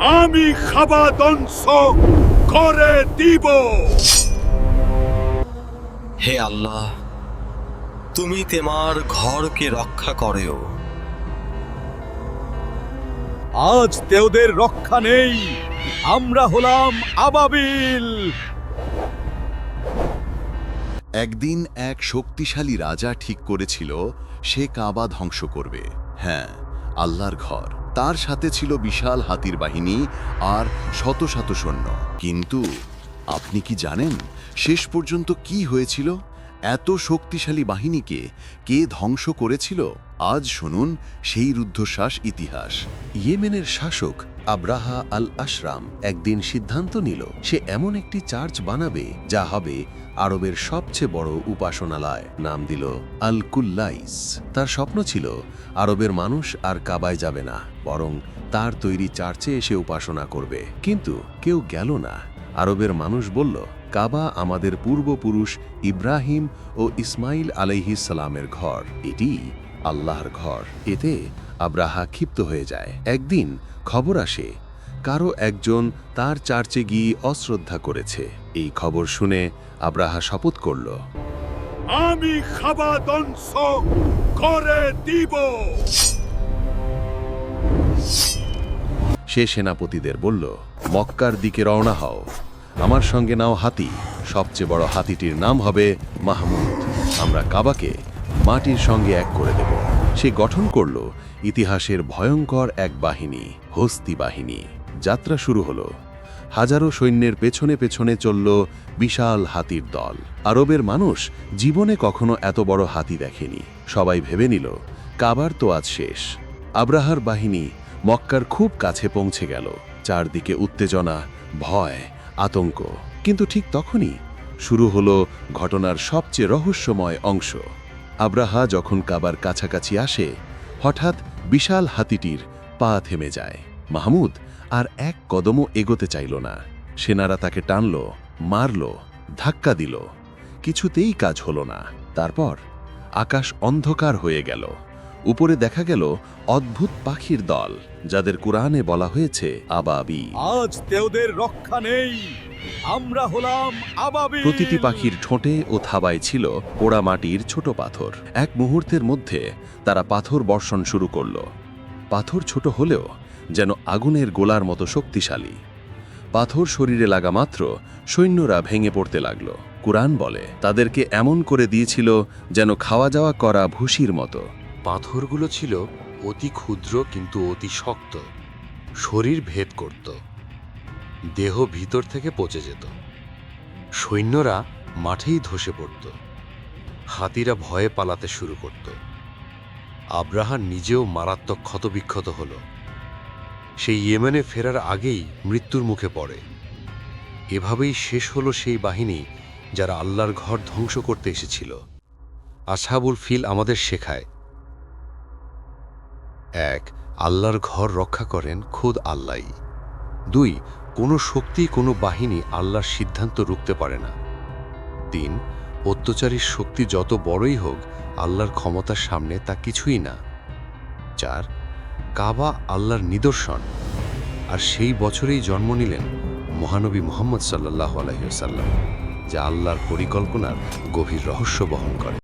আমি খাবা ধ্বংস করে দিব। হে আল্লাহ তুমি তোমার ঘরকে রক্ষা করেও আজ তেওদের রক্ষা নেই আমরা হলাম আবাবিল। একদিন এক শক্তিশালী রাজা ঠিক করেছিল সে কাবা ধ্বংস করবে। হ্যাঁ আল্লাহর ঘর। তার সাথে ছিল বিশাল হাতির বাহিনী আর শত শত সৈন্য। কিন্তু আপনি কি জানেন শেষ পর্যন্ত কি হয়েছিল? এত শক্তিশালী বাহিনীকে কে ধ্বংস করেছিল? আজ শুনুন সেই রুদ্ধশ্বাস ইতিহাস। ইয়েমেনের শাসক আব্রাহা আল আশরাম একদিন সিদ্ধান্ত নিল, সে এমন একটি চার্চ বানাবে যা হবে আরবের সবচেয়ে বড় উপাসনালয়। নাম দিল আল কুল্লাইস তার স্বপ্ন ছিল, আরবের মানুষ আর কাবায় যাবে না, বরং তার তৈরি চার্চে এসে উপাসনা করবে। কিন্তু কেউ গেল না। আরবের মানুষ বলল কাবা আমাদের পূর্বপুরুষ ইব্রাহিম ও ইসমাইল সালামের ঘর। এটি আল্লাহর ঘর। এতে আব্রাহা ক্ষিপ্ত হয়ে যায়। একদিন খবর আসে কারও একজন তার চার্চে গিয়ে অশ্রদ্ধা করেছে। এই খবর শুনে আব্রাহা শপথ করল আমি খাবা ধ্বংস করে দিব। সে সেনাপতিদের বলল মক্কার দিকে রওনা হও। আমার সঙ্গে নাও হাতি। সবচেয়ে বড় হাতিটির নাম হবে মাহমুদ। আমরা কাবাকে মাটির সঙ্গে এক করে দেব। সে গঠন করল ইতিহাসের ভয়ঙ্কর এক বাহিনী, হস্তি বাহিনী। যাত্রা শুরু হলো। হাজারো সৈন্যের পেছনে পেছনে চলল বিশাল হাতির দল। আরবের মানুষ জীবনে কখনো এত বড় হাতি দেখেনি। সবাই ভেবে নিল, কাবার তো আজ শেষ। আব্রাহার বাহিনী মক্কার খুব কাছে পৌঁছে গেল। চারদিকে উত্তেজনা, ভয় আতঙ্ক। কিন্তু ঠিক তখনই শুরু হলো ঘটনার সবচেয়ে রহস্যময় অংশ। আব্রাহা যখন কাবার কাছাকাছি আসে, হঠাৎ বিশাল হাতিটির পা থেমে যায়। মাহমুদ আর এক কদমও এগোতে চাইল না। সেনারা তাকে টানল, মারল, ধাক্কা দিল। কিছুতেই কাজ হলো না। তারপর আকাশ অন্ধকার হয়ে গেল। উপরে দেখা গেল অদ্ভুত পাখির দল যাদের কোরআনে বলা হয়েছে আবাবি। আজ তেওদের রক্ষা নেই। আমরা হলাম আবাবিল। প্রতিটি পাখির ঠোঁটে ও থাবায় ছিল পোড়া মাটির ছোট পাথর। এক মুহূর্তের মধ্যে তারা পাথর বর্ষণ শুরু করল। পাথর ছোট হলেও যেন আগুনের গোলার মতো শক্তিশালী। পাথর শরীরে লাগা মাত্র সৈন্যরা ভেঙে পড়তে লাগল। কুরআন বলে তাদেরকে এমন করে দিয়েছিল যেন খাওয়া যাওয়া করা ভুসির মতো। পাথরগুলো ছিল অতি ক্ষুদ্র কিন্তু অতি শক্ত। শরীর ভেদ করত। দেহ ভিতর থেকে পচে যেত। সৈন্যরা মাঠেই ধসে পড়ত। হাতিরা ভয়ে পালাতে শুরু করত। আব্রাহা নিজেও মারাত্মক ক্ষতবিক্ষত হল। সেই ইয়েমেনে ফেরার আগেই মৃত্যুর মুখে পড়ে। এভাবেই শেষ হলো সেই বাহিনী যারা আল্লাহর ঘর ধ্বংস করতে এসেছিল। আশাবুল ফিল আমাদের শেখায় এক, আল্লাহর ঘর রক্ষা করেন খোদ আল্লাহ দুই, কোনো শক্তি, কোনো বাহিনী আল্লাহর সিদ্ধান্ত রুখতে পারে না। তিন, অত্যাচারীর শক্তি যত বড়ই হোক, আল্লাহর ক্ষমতার সামনে তা কিছুই না। চার, কাবা আল্লাহর নিদর্শন। আর সেই বছরেই জন্ম নিলেন মহানবী মোহাম্মদ সাল্লাহ আলহিসাল্লাম যা আল্লাহর পরিকল্পনার গভীর রহস্য বহন করে।